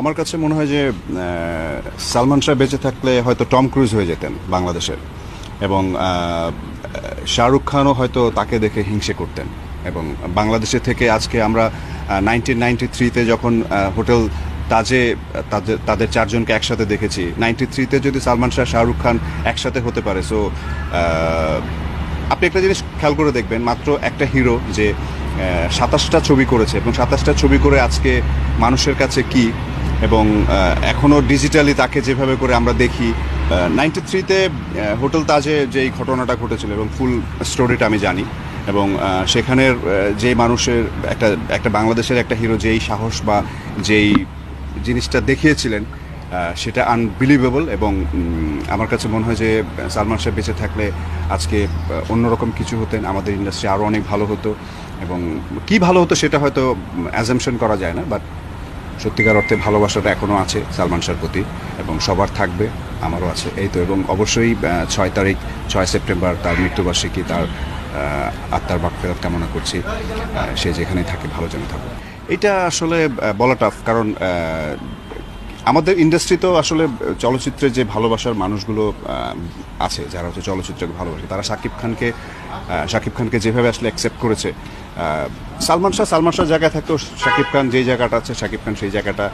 আমার কাছে মনে হয় যে সালমান শাহ বেঁচে থাকলে হয়তো টম ক্রুজ হয়ে যেতেন বাংলাদেশের। এবং শাহরুখ খানও হয়তো তাকে দেখে হিংসে করতেন। এবং বাংলাদেশে থেকে আজকে আমরা নাইনটিন নাইনটি থ্রিতে যখন হোটেল তাজে তাদের তাদের চারজনকে একসাথে দেখেছি। নাইনটি থ্রিতে যদি সালমান শাহ, শাহরুখ খান একসাথে হতে পারে সো আপনি একটা জিনিস খেয়াল করে দেখবেন, মাত্র একটা হিরো যে সাতাশটা ছবি করেছে। এবং সাতাশটা ছবি করে আজকে মানুষের কাছে কি এবং এখনও ডিজিটালি তাকে যেভাবে করে আমরা দেখি নাইনটি থ্রিতে হোটেল তাজে যেই ঘটনাটা ঘটেছিল এবং ফুল স্টোরিটা আমি জানি এবং সেখানের যে মানুষের একটা একটা বাংলাদেশের একটা হিরো যেই সাহস বা যেই জিনিসটা দেখিয়েছিলেন সেটা আনবিলিভেবল এবং আমার কাছে মনে হয় যে, সালমান শাহ বেঁচে থাকলে আজকে অন্যরকম কিছু হতেন, আমাদের ইন্ডাস্ট্রি আরও অনেক ভালো হতো এবং কি ভালো হতো সেটা হয়তো অ্যাজামশন করা যায় না বাট সত্যিকার অর্থে ভালোবাসাটা এখনও আছে সালমান শাহর প্রতি এবং সবার থাকবে, আমারও আছে। এই তো, এবং অবশ্যই ছয় তারিখ, ছয় সেপ্টেম্বর তার মৃত্যুবার্ষিকী, তার আত্মার বাক্যেরাত কামনা করছি। সে যেখানেই থাকে ভালো যেন থাকে এটা আসলে বলা টাফ কারণ আমাদের ইন্ডাস্ট্রিতেও আসলে চলচ্চিত্রে যে ভালোবাসার মানুষগুলো আছে, যারা হচ্ছে চলচ্চিত্রকে ভালোবাসে, তারা শাকিব খানকে শাকিব খানকে যেভাবে আসলে অ্যাকসেপ্ট করেছে সালমান শাহ সালমান শাহ জায়গায় থাকতো শাকিব খান যে জায়গাটা আছে, শাকিব খান সেই জায়গাটা